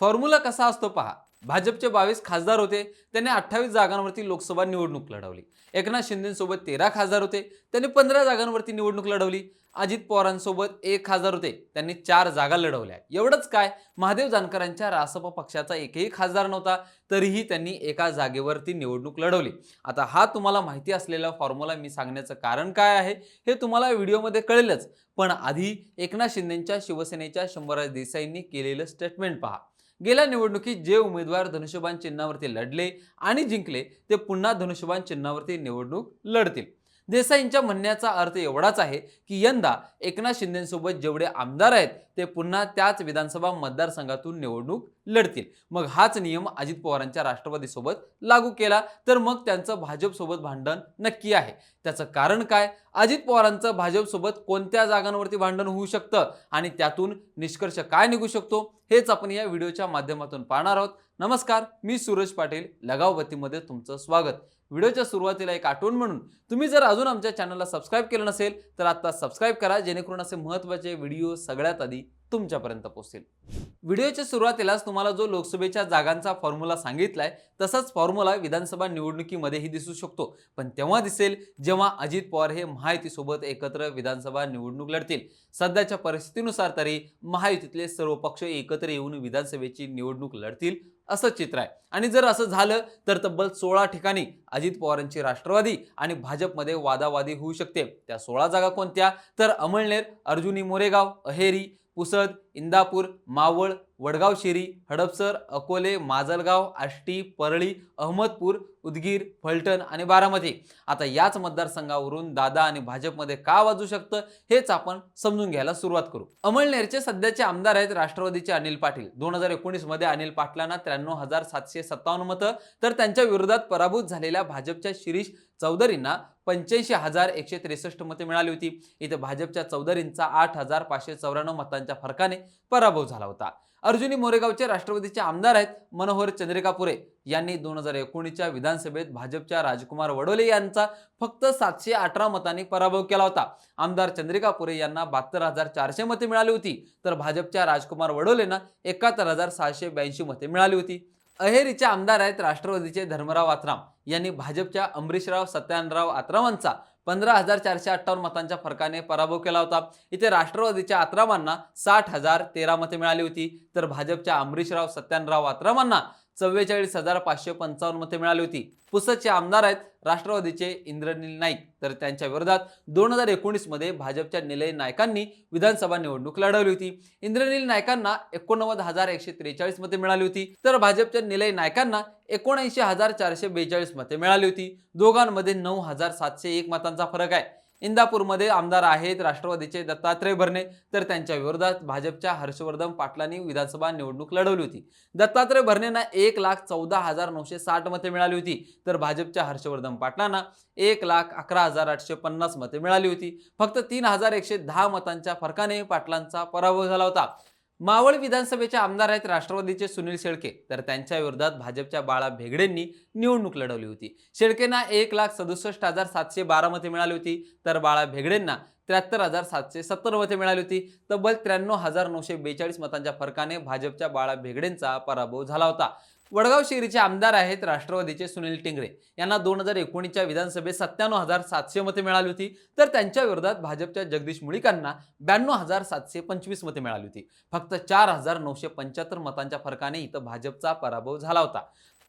Formula कसा असतो पहा. भाजपचे बावीस खासदार होते त्यांनी अठ्ठावीस जागांवरती लोकसभा निवडणूक लढवली. एकनाथ शिंदेसोबत तेरा खासदार होते त्यांनी पंधरा जागांवरती निवडणूक लढवली. अजित पवारांसोबत एक खासदार होते त्यांनी चार जागा लढवल्या. एवढंच काय महादेव जानकरांच्या रासप पक्षाचा एकही खासदार नव्हता तरीही त्यांनी एका जागेवरती निवडणूक लढवली. आता हा तुम्हाला माहिती असलेला फॉर्म्युला मी सांगण्याचं कारण काय आहे हे तुम्हाला व्हिडिओमध्ये कळेलच. पण आधी एकनाथ शिंदेच्या शिवसेनेच्या शंभरराज देसाईंनी केलेलं स्टेटमेंट पहा. गेल्या निवडणुकीत जे उमेदवार धनुष्यबाण चिन्हावरती लढले आणि जिंकले ते पुन्हा धनुष्यबाण चिन्हावरती निवडणूक लढतील. देसाईंच्या म्हणण्याचा अर्थ एवढाच आहे की यंदा एकनाथ शिंदेसोबत जेवढे आमदार आहेत ते पुन्हा त्याच विधानसभा मतदारसंघातून निवडणूक लढतील. मग हाच नियम अजित पवारांच्या राष्ट्रवादीसोबत लागू केला तर मग त्यांचं भाजपसोबत भांडण नक्की आहे. त्याचं कारण काय? अजित पवारांचं भाजपसोबत कोणत्या जागांवरती भांडण होऊ शकतं? आणि त्यातून निष्कर्ष काय निघू शकतो? हेच आपण या व्हिडिओच्या माध्यमातून पाहणार आहोत. नमस्कार मी सूरज पाटील लगावबत्तीमध्ये तुमचं स्वागत. व्हिडिओच्या सुरुवातीला एक आठवण म्हणून तुम्ही जर अजून आमच्या चॅनलला सबस्क्राईब केलं नसेल तर आत्ता सबस्क्राईब करा जेणेकरून असे महत्त्वाचे व्हिडिओ सगळ्यात आधी तुमच्यापर्यंत पोहोचतील. व्हिडिओच्या सुरुवातीलाच तुम्हाला जो लोकसभेच्या जागांचा फॉर्म्युला सांगितलाय तसाच फॉर्म्युला विधानसभा निवडणुकीमध्येही दिसू शकतो. पण तेव्हा दिसेल जेव्हा अजित पवार हे महायुतीसोबत एकत्र विधानसभा निवडणूक लढतील. सध्याच्या परिस्थितीनुसार तरी महायुतीतले सर्व पक्ष एकत्र येऊन विधानसभेची निवडणूक लढतील असं चित्र आहे. आणि जर असं झालं तर तब्बल सोळा ठिकाणी अजित पवारांची राष्ट्रवादी आणि भाजपमध्ये वादावादी होऊ शकते. त्या सोळा जागा कोणत्या? तर अमळनेर अर्जुनी मोरेगाव अहेरी पुसद इंदापूर मावळ वडगाव शिरी हडपसर अकोले माजलगाव आष्टी परळी अहमदपूर उदगीर फलटण आणि बारामती. आता याच मतदारसंघावरून दादा आणि भाजपमध्ये का वाजू शकतं हेच आपण समजून घ्यायला सुरुवात करू. अमळनेरचे सध्याचे आमदार आहेत राष्ट्रवादीचे अनिल पाटील. दोन हजार एकोणीसमध्ये अनिल पाटलांना त्र्याण्णव हजार सातशे सत्तावन्न मतं तर त्यांच्या विरोधात पराभूत झालेल्या भाजपच्या शिरीष चौधरींना पंच्याऐंशी हजार एकशे त्रेसष्ट मते मिळाली होती. इथे भाजपच्या चौधरींचा आठ हजार पाचशे चौऱ्याण्णव मतांच्या फरकाने पराभव झाला होता. अर्जुनी मोरेगावचे राष्ट्रवादीचे आमदार आहेत मनोहर चंद्रिकापुरे यांनी दोन हजार एकोणीसच्या विधानसभेत भाजपच्या राजकुमार वडोले यांचा फक्त सातशे अठरा मतांनी पराभव केला होता. आमदार चंद्रिकापुरे यांना बहात्तर हजार चारशे मते मिळाली होती तर भाजपच्या राजकुमार वडोलेंना एकाहत्तर हजार सहाशे ब्याऐंशी मते मिळाली होती. अहेरीचे आमदार आहेत राष्ट्रवादीचे धर्मराव आत्राम यांनी भाजपच्या अमरीशराव सत्यानराव आत्रामांचा पंधरा हजार चारशे अठ्ठावन्न मतांच्या फरकाने पराभव केला होता. इथे राष्ट्रवादीच्या आत्रामांना साठ हजार तेरा मते मिळाली होती. तर भाजपच्या अमरीशराव सत्यानराव आत्रामांना चव्वेचाळीस हजार पाचशे पंचावन्न मते मिळाली होती. पुसदचे आमदार आहेत राष्ट्रवादीचे इंद्रनील नाईक. तर त्यांच्या विरोधात दोन हजार एकोणीसमध्ये भाजपच्या निलय नायकांनी विधानसभा निवडणूक लढवली होती. इंद्रनील नायकांना एकोणनव्वद हजार एकशे त्रेचाळीस मते मिळाली होती. तर भाजपच्या निलय नायकांना एकोणऐंशी हजार चारशे बेचाळीस मते मिळाली होती. दोघांमध्ये नऊ हजार सातशे एक मतांचा फरक आहे. इंदापूरमध्ये आमदार आहेत राष्ट्रवादीचे दत्तात्रय भरणे. तर त्यांच्या विरोधात भाजपच्या हर्षवर्धन पाटलांनी विधानसभा निवडणूक लढवली होती. दत्तात्रय भरणेंना एक लाख चौदा हजार नऊशे साठ मते मिळाली होती. तर भाजपच्या हर्षवर्धन पाटलांना एक लाख अकरा हजार आठशे पन्नास मते मिळाली होती. फक्त तीन हजार एकशे दहा मतांच्या फरकाने पाटलांचा पराभव झाला होता. मावळ विधानसभेचे आमदार आहेत राष्ट्रवादीचे सुनील शेळके. तर त्यांच्या विरोधात भाजपच्या बाळा भेगडेंनी निवडणूक लढवली होती. शेळकेंना एक लाख सदुसष्ट हजार सातशे बारा मते मिळाली होती. तर बाळा भेगडेंना त्र्याहत्तर हजार सातशे सत्तर मते मिळाली होती. तब्बल त्र्याण्णव हजार नऊशे बेचाळीस मतांच्या फरकाने भाजपच्या बाळा भेगडेंचा पराभव झाला होता. वडगाव शिरीचे आमदार आहेत राष्ट्रवादीचे सुनील टिंगरे. यांना दोन हजार एकोणीसच्या विधानसभेत सत्त्याण्णव हजार सातशे मते मिळाली होती. तर त्यांच्या विरोधात भाजपच्या जगदीश मुळीकांना ब्याण्णव हजार सातशे पंचवीस मते मिळाली होती. फक्त चार हजार नऊशे पंच्याहत्तर मतांच्या फरकाने इथं भाजपचा पराभव झाला होता.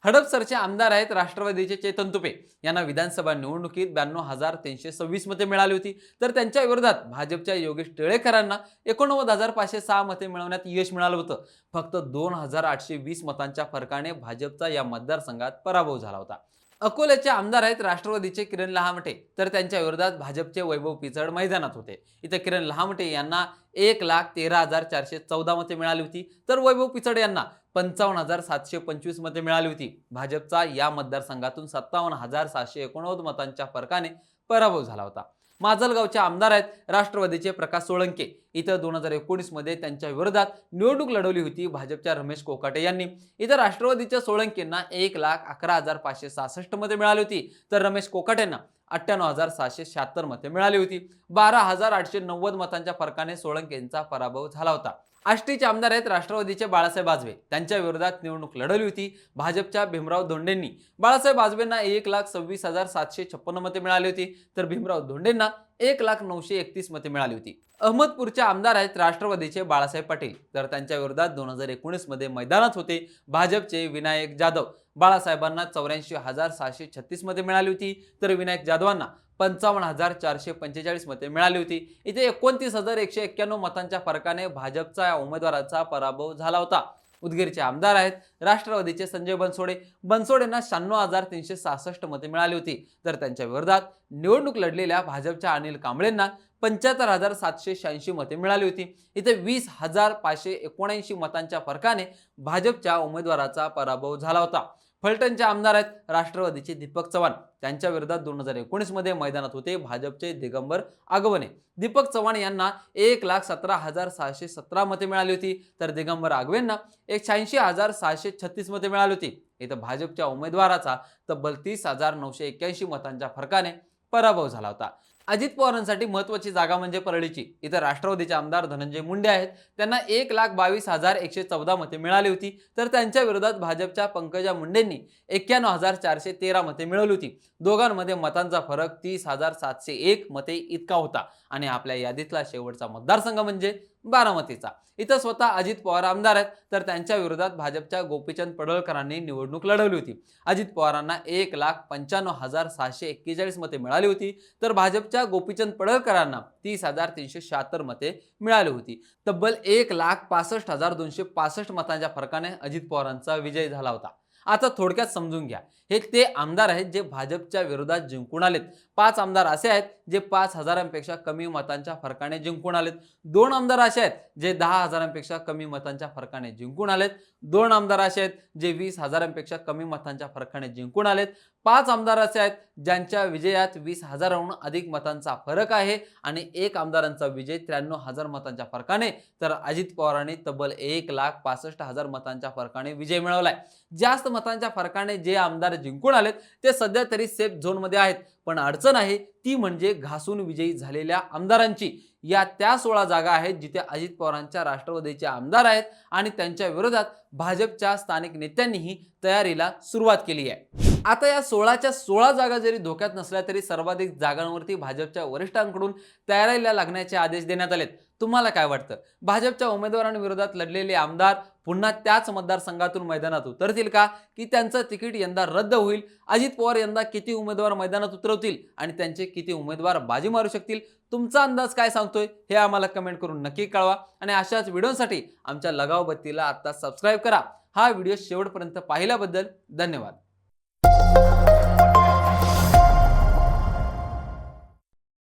हडपसरचे आमदार आहेत राष्ट्रवादीचे चेतन तुपे. यांना विधानसभा निवडणुकीत ब्याण्णव हजार तीनशे सव्वीस मते मिळाली होती. तर त्यांच्या विरोधात भाजपच्या योगेश टिळेकरांना एकोणनव्वद हजार पाचशे सहा मते मिळवण्यात यश मिळालं होतं. फक्त दोन हजार आठशे वीस मतांच्या फरकाने भाजपचा या मतदारसंघात पराभव झाला होता. अकोल्याचे आमदार आहेत राष्ट्रवादीचे किरण लहामटे. तर त्यांच्या विरोधात भाजपचे वैभव पिचड मैदानात होते. इथे किरण लहामटे यांना एक लाख तेरा हजार चारशे चौदा मते मिळाली होती. तर वैभव पिचड यांना पंचावन्न हजार सातशे पंचवीस मते मिळाली होती. भाजपचा या मतदारसंघातून सत्तावन्न हजार सातशे एकोणनव्वद मतांच्या फरकाने पराभव झाला होता. माजलगावचे आमदार आहेत राष्ट्रवादीचे प्रकाश सोळंके. इथं दोन हजार एकोणीसमध्ये त्यांच्या विरोधात निवडणूक लढवली होती भाजपच्या रमेश कोकाटे यांनी. इथं राष्ट्रवादीच्या सोळंकेंना एक लाख अकरा हजार पाचशे सहासष्टमध्ये मिळाली होती. तर रमेश कोकाटेंना अठ्ठ्याण्णव हजार सहाशे शहात्तर मते मिळाली होती. बारा हजार आठशे नव्वद मतांच्या फरकाने सोळंकेंचा पराभव झाला होता. आष्टीचे आमदार आहेत राष्ट्रवादीचे बाळासाहेब आजबे त्यांच्या विरोधात निवडणूक लढवली होती. भाजपच्या भीमराव धोंडेंनी. बाळासाहेब आजबेंना एक लाख सव्वीस हजार सातशे छप्पन्न मते मिळाली होती. तर भीमराव धोंडेंना एक लाख नऊशे एकतीस मते मिळाली होती. अहमदपूरचे आमदार आहेत राष्ट्रवादीचे बाळासाहेब पाटील. तर त्यांच्या विरोधात दोन हजार एकोणीसमध्ये मैदानात होते भाजपचे विनायक जाधव. बाळासाहेबांना चौऱ्याऐंशी हजार सहाशे छत्तीस मते मिळाली होती. तर विनायक जाधवांना पंचावन्न हजार चारशे पंचेचाळीस मते मिळाली होती. इथे एकोणतीस हजार एकशे एक्क्याण्णव मतांच्या फरकाने भाजपचा या उमेदवाराचा पराभव झाला होता. उदगीरचे आमदार आहेत. राष्ट्रवादीचे संजय बनसोडे. बनसोडेंना शहाण्णव हजार तीनशे सहासष्ट मते मिळाली होती. तर त्यांच्या विरोधात निवडणूक लढलेल्या भाजपच्या अनिल कांबळेंना पंच्याहत्तर हजार सातशे शहाऐंशी मते मिळाली होती. इथे वीस हजार पाचशे एकोणऐंशी मतांच्या फरकाने भाजपच्या उमेदवाराचा पराभव झाला होता. फलटणचे आमदार आहेत राष्ट्रवादीचे दीपक चव्हाण. त्यांच्या विरोधात दोन हजार एकोणीसमध्ये मैदानात होते भाजपचे दिगंबर आगवणे. दीपक चव्हाण यांना एक लाख सतरा हजार सहाशे सतरा मते मिळाली होती. तर दिगंबर आगवेंना एक शहाऐंशी हजार सहाशे छत्तीस मते मिळाली होती. इथं भाजपच्या उमेदवाराचा तब्बल तीस हजार नऊशे एक्क्याऐंशी मतांच्या फरकाने पराभव झाला होता. अजित पवारांसाठी महत्त्वाची जागा म्हणजे परळीची. इथं राष्ट्रवादीचे आमदार धनंजय मुंडे आहेत. त्यांना एक लाख बावीस हजार एकशे चौदा मते मिळाली होती. तर त्यांच्या विरोधात भाजपच्या पंकजा मुंडेंनी एक्क्याण्णव हजार चारशे तेरा मते मिळवली होती. दोघांमध्ये मतांचा फरक तीस हजार सातशे एक मते इतका होता. आणि आपल्या यादीतला शेवटचा मतदारसंघ म्हणजे बारामतीचा. इथं स्वतः अजित पवार आमदार आहेत. तर त्यांच्या विरोधात भाजपच्या गोपीचंद पडळकरांनी निवडणूक लढवली होती. अजित पवारांना एक लाख पंच्याण्णव हजार सहाशे एक्केचाळीस मते मिळाली होती. तर भाजपच्या गोपीचंद पडळकरांना तीस हजार तीनशे शहात्तर मते मिळाली होती. तब्बल एक लाख पासष्ट हजार दोनशे पासष्ट मतांच्या फरकाने अजित पवारांचा विजय झाला होता. आता थोडक्यात समजून घ्या. हे ते आमदार आहेत जे भाजपच्या विरोधात जिंकून आलेत. पाच आमदार असे आहेत जे पाच हजारांपेक्षा कमी मतांच्या फरकाने जिंकून आलेत. दोन आमदार असे आहेत जे दहा हजारांपेक्षा कमी मतांच्या फरकाने जिंकून आलेत. दोन आमदार असे आहेत जे वीस हजारांपेक्षा कमी मतांच्या फरकाने जिंकून आलेत. पाच आमदार असे आहेत ज्यांच्या विजयात वीस हजाराहून अधिक मतांचा फरक आहे आणि एक आमदारांचा विजय त्र्याण्णव हजार मतांच्या फरकाने. तर अजित पवारांनी तब्बल एक लाख पासष्ट हजार मतांच्या फरकाने विजय मिळवलाय. जास्त मतांच्या फरकाने जे आमदार जिंकून आलेत ते सध्या तरी सेफ झोनमध्ये आहेत. पण अडचण आहे ती म्हणजे घासून विजयी झालेल्या आमदारांची. या त्या सोळा जागा आहेत जिथे अजित पवारांच्या राष्ट्रवादीचे आमदार आहेत आणि त्यांच्या विरोधात भाजपच्या स्थानिक नेत्यांनीही तयारीला सुरुवात केली आहे. आता या सोळाच्या सोळा जागा जरी धोक्यात नसल्या तरी सर्वाधिक जागांवरती भाजपच्या वरिष्ठांकडून तयारीला लागण्याचे आदेश देण्यात आलेत. तुम्हाला काय वाटतं? भाजपच्या उमेदवारांविरोधात लढलेले आमदार पुन्हा त्याच मतदारसंघातून मैदानात उतरतील का? की त्यांचं तिकीट यंदा रद्द होईल? अजित पवार यंदा किती उमेदवार मैदानात उतरवतील? आणि त्यांचे किती उमेदवार बाजी मारू शकतील? तुमचा अंदाज काय सांगतोय? हे आम्हाला कमेंट करून नक्की कळवा. आणि अशाच व्हिडिओसाठी आमच्या लगाव बत्तीला आता सबस्क्राईब करा. हा व्हिडिओ शेवटपर्यंत पाहिल्याबद्दल धन्यवाद.